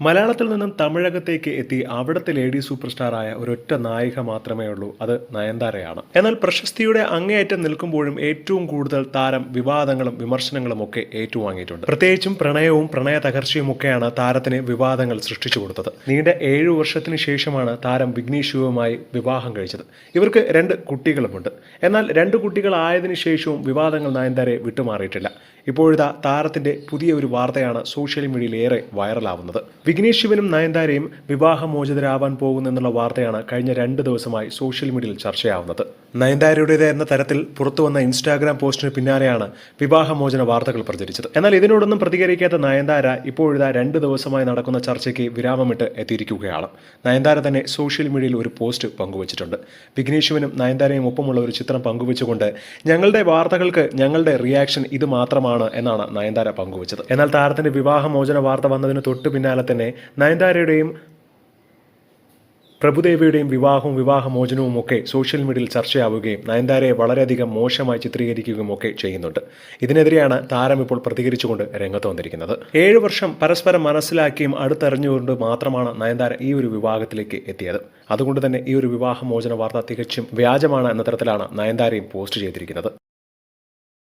മലയാളത്തിൽ നിന്നും തമിഴകത്തേക്ക് എത്തി അവിടുത്തെ ലേഡി സൂപ്പർ സ്റ്റാറായ ഒരൊറ്റ നായിക മാത്രമേ ഉള്ളൂ. അത് നയൻതാരയാണ്. എന്നാൽ പ്രശസ്തിയുടെ അങ്ങേയറ്റം നിൽക്കുമ്പോഴും ഏറ്റവും കൂടുതൽ താരം വിവാദങ്ങളും വിമർശനങ്ങളും ഒക്കെ ഏറ്റുവാങ്ങിയിട്ടുണ്ട്. പ്രത്യേകിച്ചും പ്രണയവും പ്രണയ തകർച്ചയും ഒക്കെയാണ് താരത്തിന് വിവാദങ്ങൾ സൃഷ്ടിച്ചു കൊടുത്തത്. നീണ്ട ഏഴു വർഷത്തിന് ശേഷമാണ് താരം വിഘ്നേഷ് ശിവവുമായി വിവാഹം കഴിച്ചത്. ഇവർക്ക് രണ്ട് കുട്ടികളുമുണ്ട്. എന്നാൽ രണ്ട് കുട്ടികളായതിനു ശേഷവും വിവാദങ്ങൾ നയൻതാരയെ വിട്ടുമാറിയിട്ടില്ല. ഇപ്പോഴിതാ താരത്തിന്റെ പുതിയ ഒരു വാർത്തയാണ് സോഷ്യൽ മീഡിയയിൽ ഏറെ വൈറലാവുന്നത് വിഘ്നേഷ് ശിവനും നയൻതാരയും വിവാഹമോചിതരാവാൻ പോകുന്നെന്നുള്ള വാർത്തയാണ് കഴിഞ്ഞ രണ്ട് ദിവസമായി സോഷ്യൽ മീഡിയയിൽ ചർച്ചയാവുന്നത്. നയൻതാരയുടേത് എന്ന തരത്തിൽ പുറത്തുവന്ന ഇൻസ്റ്റാഗ്രാം പോസ്റ്റിന് പിന്നാലെയാണ് വിവാഹമോചന വാർത്തകൾ പ്രചരിച്ചത്. എന്നാൽ ഇതിനോടൊന്നും പ്രതികരിക്കാത്ത നയൻതാര ഇപ്പോഴിതാ രണ്ട് ദിവസമായി നടക്കുന്ന ചർച്ചയ്ക്ക് വിരാമമിട്ട് എത്തിയിരിക്കുകയാണ്. നയൻതാര തന്നെ സോഷ്യൽ മീഡിയയിൽ ഒരു പോസ്റ്റ് പങ്കുവച്ചിട്ടുണ്ട്. വിഘ്നേഷ് ശിവനും നയൻതാരയും ഒപ്പമുള്ള ഒരു ചിത്രം പങ്കുവച്ചുകൊണ്ട് ഞങ്ങളുടെ വാർത്തകൾക്ക് ഞങ്ങളുടെ റിയാക്ഷൻ ഇത് മാത്രമാണ് എന്നാണ് നയൻതാര പങ്കുവച്ചത്. എന്നാൽ താരത്തിന്റെ വിവാഹമോചന വാർത്ത വന്നതിന് തൊട്ടു പിന്നാലെ തന്നെ നയൻതാരയുടെയും പ്രഭുദേവിയുടെയും വിവാഹവും വിവാഹമോചനവും ഒക്കെ സോഷ്യൽ മീഡിയയിൽ ചർച്ചയാവുകയും നയൻതാരയെ വളരെയധികം മോശമായി ചിത്രീകരിക്കുകയും ഒക്കെ ചെയ്യുന്നുണ്ട്. ഇതിനെതിരെയാണ് താരം ഇപ്പോൾ പ്രതികരിച്ചുകൊണ്ട് രംഗത്ത് വന്നിരിക്കുന്നത്. ഏഴ് വർഷം പരസ്പരം മനസ്സിലാക്കിയും അടുത്തറിഞ്ഞുകൊണ്ട് മാത്രമാണ് നയൻതാര ഈ ഒരു വിവാഹത്തിലേക്ക് എത്തിയത്. അതുകൊണ്ട് തന്നെ ഈ ഒരു വിവാഹമോചന വാർത്ത തികച്ചും വ്യാജമാണ് എന്ന തരത്തിലാണ് നയൻതാരയും പോസ്റ്റ് ചെയ്തിരിക്കുന്നത്.